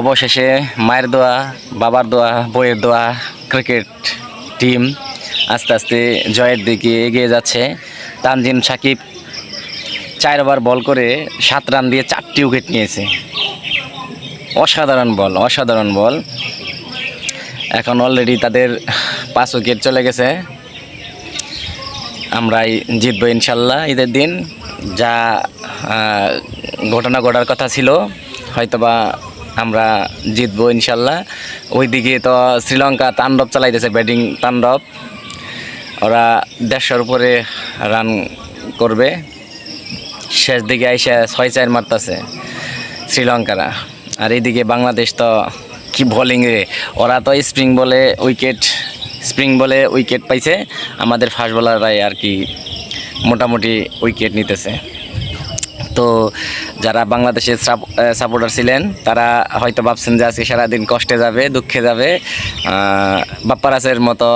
অবশেষে মায়ের দোয়া, বাবার দোয়া, বইয়ের দোয়া ক্রিকেট টিম আস্তে আস্তে জয়ের দিকে এগিয়ে যাচ্ছে। তানজিম সাকিব চার ওভার বল করে সাত রান দিয়ে চারটি উইকেট নিয়েছে। অসাধারণ বল অসাধারণ বল। এখন অলরেডি তাদের পাঁচ উইকেট চলে গেছে। আমরাই জিতবো ইনশাল্লাহ ঈদের দিন। যা ঘটনা ঘটার কথা ছিল, হয়তোবা আমরা জিতবো ইনশাল্লাহ। ওইদিকে তো শ্রীলঙ্কা তাণ্ডব চালাইতেছে ব্যাটিং তাণ্ডব। ওরা দেড়শোর উপরে রান করবে। শেষ দিকে আইসা ছয় চার মারতেছে শ্রীলঙ্কারা। আর এইদিকে বাংলাদেশ তো কি বোলিং রে? ওরা তো স্প্রিং বলে উইকেট স্প্রিং বলে উইকেট পাইছে। আমাদের ফাস্ট বোলাররাই আর কি মোটামুটি উইকেট নিতেছে। তো যারা বাংলাদেশের সাপোর্টার ছিলেন, তারা হয়তো ভাবছেন যে আজকে সারাদিন কষ্টে যাবে, দুঃখে যাবে বাপ্পারাসের মতো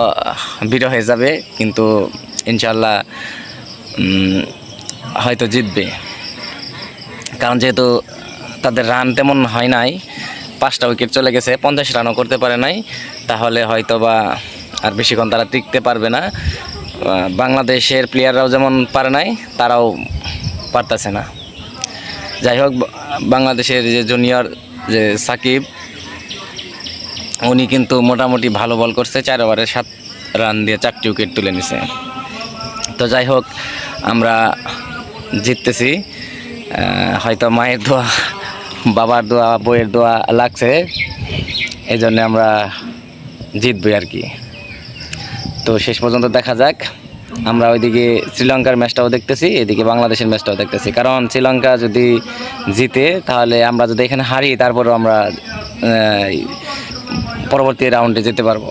বিরহ হয়ে যাবে, কিন্তু ইনশাল্লাহ হয়তো জিতবে। কারণ যেহেতু তাদের রান তেমন হয় নাই, পাঁচটা উইকেট চলে গেছে, পঞ্চাশ রানও করতে পারে নাই, তাহলে হয়তো বা আর বেশিক্ষণ তারা টিকতে পারবে না। বাংলাদেশের প্লেয়াররাও যেমন পারে নাই, তারাও পারতেছে না। যাই হোক বাংলাদেশের যে জুনিয়র, যে সাকিব, উনি কিন্তু মোটামুটি ভালো বল করছে, চার ওভারে সাত রান দিয়ে চারটি উইকেট তুলে নিছে। তো যাই হোক, আমরা জিততেছি। হয়তো মায়ের দোয়া, বাবার দোয়া বইয়ের দোয়া লাগছে। এই জন্য আমরা জিতবই আর কি। তো শেষ পর্যন্ত দেখা যাক। আমরা ওইদিকে শ্রীলঙ্কার ম্যাচটাও দেখতেছি, এদিকে বাংলাদেশের ম্যাচটাও দেখতেছি। কারণ শ্রীলঙ্কা যদি জিতে, তাহলে আমরা যদি এখানে হারি তারপরেও আমরা পরবর্তী রাউন্ডে যেতে পারব।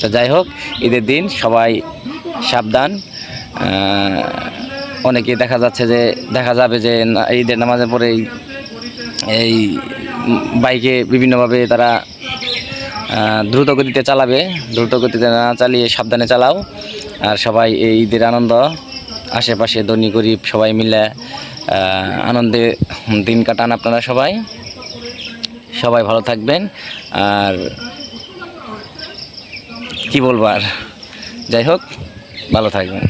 তো যাই হোক, ঈদের দিন সবাই সাবধান। অনেকে দেখা যাচ্ছে যে, দেখা যাবে যে ঈদের নামাজের পরে এই বাইকে বিভিন্নভাবে তারা দ্রুত গতিতে চালাবে। দ্রুত গতিতে না চালিয়ে সাবধানে চালাও। আর সবাই এই ঈদের আনন্দ, আশেপাশে ধনী গরিব সবাই মিলে আনন্দে দিন কাটান আপনারা সবাই। সবাই ভালো থাকবেন। আর কি বলব আর? যাই হোক, ভালো থাকবেন।